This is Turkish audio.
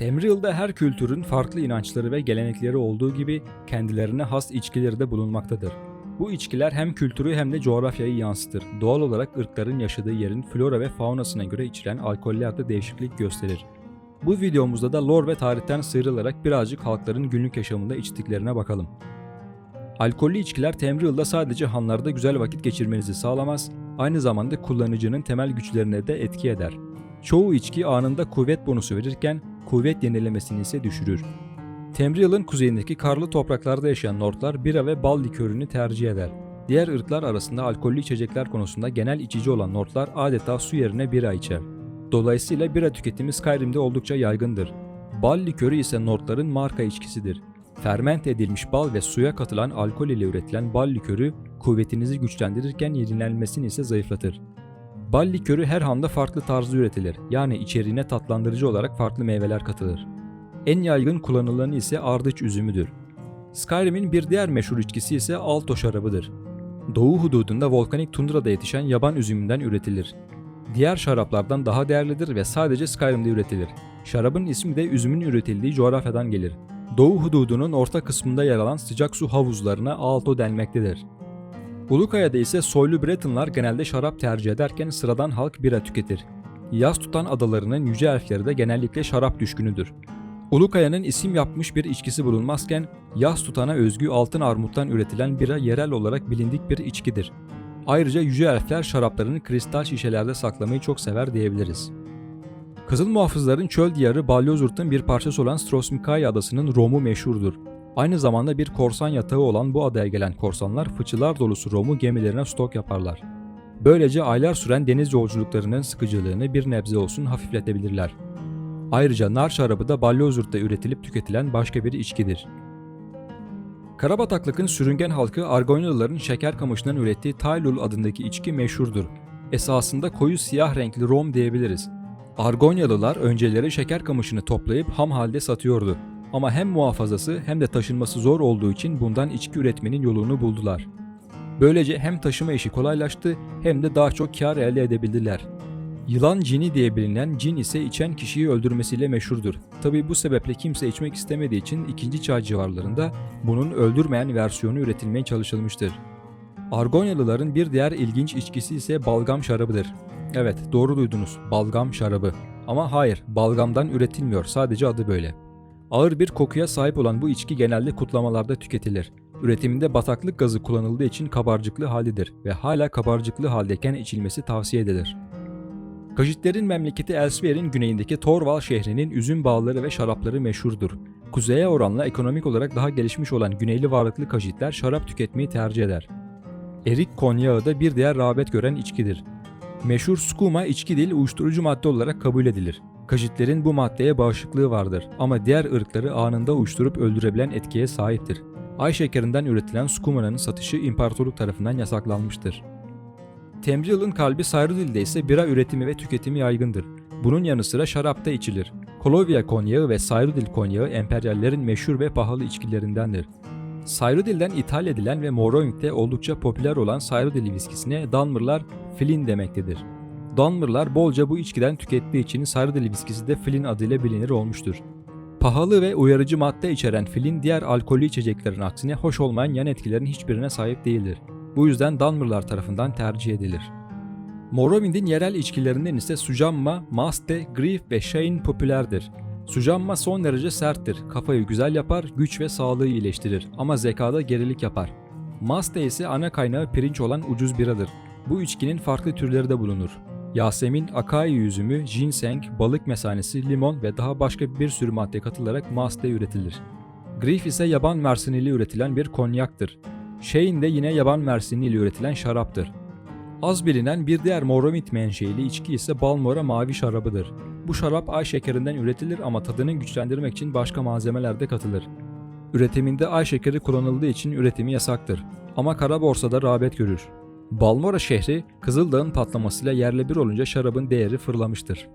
Temril'de her kültürün farklı inançları ve gelenekleri olduğu gibi kendilerine has içkileri de bulunmaktadır. Bu içkiler hem kültürü hem de coğrafyayı yansıtır. Doğal olarak ırkların yaşadığı yerin flora ve faunasına göre içilen alkollerde değişiklik gösterir. Bu videomuzda da lore ve tarihten sıyrılarak birazcık halkların günlük yaşamında içtiklerine bakalım. Alkollü içkiler Temril'de sadece hanlarda güzel vakit geçirmenizi sağlamaz, aynı zamanda kullanıcının temel güçlerine de etki eder. Çoğu içki anında kuvvet bonusu verirken kuvvet yenilemesini ise düşürür. Temril'in kuzeyindeki karlı topraklarda yaşayan Nordlar bira ve bal likörünü tercih eder. Diğer ırklar arasında alkollü içecekler konusunda genel içici olan Nordlar adeta su yerine bira içer. Dolayısıyla bira tüketimi Skyrim'de oldukça yaygındır. Bal likörü ise Nordların marka içkisidir. Ferment edilmiş bal ve suya katılan alkol ile üretilen bal likörü kuvvetinizi güçlendirirken yenilenmesini ise zayıflatır. Bal likörü her handa farklı tarzda üretilir. Yani içeriğine tatlandırıcı olarak farklı meyveler katılır. En yaygın kullanılanı ise ardıç üzümüdür. Skyrim'in bir diğer meşhur içkisi ise Alto şarabıdır. Doğu hududunda volkanik tundrada yetişen yaban üzümünden üretilir. Diğer şaraplardan daha değerlidir ve sadece Skyrim'de üretilir. Şarabın ismi de üzümün üretildiği coğrafyadan gelir. Doğu hududunun orta kısmında yer alan sıcak su havuzlarına Alto denmektedir. Ulukaya'da ise soylu Bretonlar genelde şarap tercih ederken sıradan halk bira tüketir. Yaz tutan adalarının yüce elfleri de genellikle şarap düşkünüdür. Ulukaya'nın isim yapmış bir içkisi bulunmazken yaz tutana özgü altın armuttan üretilen bira yerel olarak bilindik bir içkidir. Ayrıca yüce elfler şaraplarını kristal şişelerde saklamayı çok sever diyebiliriz. Kızıl muhafızların çöl diyarı Balyozurt'un bir parçası olan Strosmikaya adasının romu meşhurdur. Aynı zamanda bir korsan yatağı olan bu adaya gelen korsanlar fıçılar dolusu romu gemilerine stok yaparlar. Böylece aylar süren deniz yolculuklarının sıkıcılığını bir nebze olsun hafifletebilirler. Ayrıca nar şarabı da Balyozurt'ta üretilip tüketilen başka bir içkidir. Karabataklık'ın sürüngen halkı Argonyalıların şeker kamışından ürettiği Taylul adındaki içki meşhurdur. Esasında koyu siyah renkli rom diyebiliriz. Argonyalılar önceleri şeker kamışını toplayıp ham halde satıyordu. Ama hem muhafazası hem de taşınması zor olduğu için bundan içki üretmenin yolunu buldular. Böylece hem taşıma işi kolaylaştı hem de daha çok kar elde edebildiler. Yılan cini diye bilinen cin ise içen kişiyi öldürmesiyle meşhurdur. Tabi bu sebeple kimse içmek istemediği için 2. çağ civarlarında bunun öldürmeyen versiyonu üretilmeye çalışılmıştır. Argonyalıların bir diğer ilginç içkisi ise balgam şarabıdır. Evet doğru duydunuz balgam şarabı. Ama hayır balgamdan üretilmiyor sadece adı böyle. Ağır bir kokuya sahip olan bu içki genelde kutlamalarda tüketilir. Üretiminde bataklık gazı kullanıldığı için kabarcıklı halidir ve hala kabarcıklı haldeyken içilmesi tavsiye edilir. Kajitlerin memleketi Elsewhere'in güneyindeki Torval şehrinin üzüm bağları ve şarapları meşhurdur. Kuzeye oranla ekonomik olarak daha gelişmiş olan güneyli varlıklı Kajitler şarap tüketmeyi tercih eder. Erik konyağı da bir diğer rağbet gören içkidir. Meşhur skuma içki değil uyuşturucu madde olarak kabul edilir. Kajitlerin bu maddeye bağışıklığı vardır ama diğer ırkları anında uyuşturup öldürebilen etkiye sahiptir. Ay şekerinden üretilen skumanın satışı imparatorluk tarafından yasaklanmıştır. Temril'in kalbi Cyrodiil'de ise bira üretimi ve tüketimi yaygındır. Bunun yanı sıra şarap da içilir. Kolovia konyağı ve Cyrodiil konyağı emperyallerin meşhur ve pahalı içkilerindendir. Cyrodiil'den ithal edilen ve Morrowing'de oldukça popüler olan Cyrodiil viskisine Dunmer'lar Flin demektedir. Dunmer'lar bolca bu içkiden tükettiği için Cyrodiil viskisi de Flin adıyla bilinir olmuştur. Pahalı ve uyarıcı madde içeren Flin diğer alkollü içeceklerin aksine hoş olmayan yan etkilerin hiçbirine sahip değildir. Bu yüzden Dunmer'lar tarafından tercih edilir. Morrowind'in yerel içkilerinden ise Sujamma, Maste, Grief ve Shane popülerdir. Sujamma son derece serttir, kafayı güzel yapar, güç ve sağlığı iyileştirir ama zekada gerilik yapar. Maste ise ana kaynağı pirinç olan ucuz biradır. Bu içkinin farklı türleri de bulunur. Yasemin, akai üzümü, ginseng, balık mesanesi, limon ve daha başka bir sürü madde katılarak Maste üretilir. Grief ise yaban mersiniyle üretilen bir konyaktır. Shane de yine yaban mersini ile üretilen şaraptır. Az bilinen bir diğer Morrowind menşeili içki ise Balmora mavi şarabıdır. Bu şarap ay şekerinden üretilir ama tadını güçlendirmek için başka malzemeler de katılır. Üretiminde ay şekeri kullanıldığı için üretimi yasaktır. Ama kara borsada rağbet görür. Balmora şehri Kızıldağ'ın patlamasıyla yerle bir olunca şarabın değeri fırlamıştır.